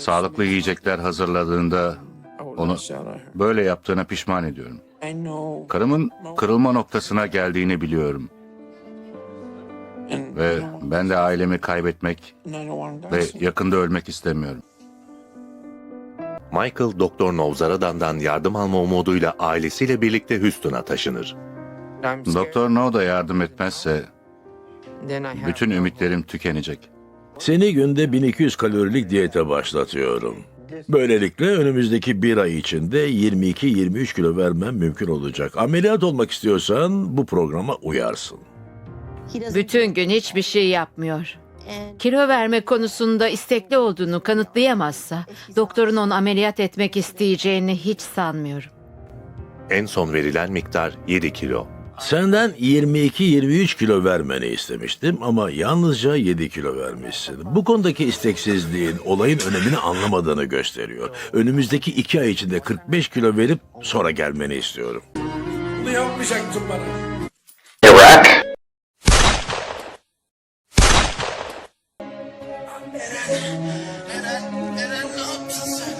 Sağlıklı yiyecekler hazırladığında onu böyle yaptığına pişman ediyorum. Karımın kırılma noktasına geldiğini biliyorum. Ve ben de ailemi kaybetmek ve yakında ölmek istemiyorum. Michael Doktor Novzaradan'dan yardım alma umuduyla ailesiyle birlikte Houston'a taşınır. Doktor No da yardım etmezse bütün ümitlerim tükenecek. Seni günde 1200 kalorilik diyete başlatıyorum. Böylelikle önümüzdeki bir ay içinde 22-23 kilo vermem mümkün olacak. Ameliyat olmak istiyorsan bu programa uyarsın. Bütün gün hiçbir şey yapmıyor. Kilo verme konusunda istekli olduğunu kanıtlayamazsa doktorun onu ameliyat etmek isteyeceğini hiç sanmıyorum. En son verilen miktar 7 kilo. Senden 22-23 kilo vermeni istemiştim ama yalnızca 7 kilo vermişsin. Bu konudaki isteksizliğin olayın önemini anlamadığını gösteriyor. Önümüzdeki 2 ay içinde 45 kilo verip sonra gelmeni istiyorum. Bunu yapmayacaktın bana.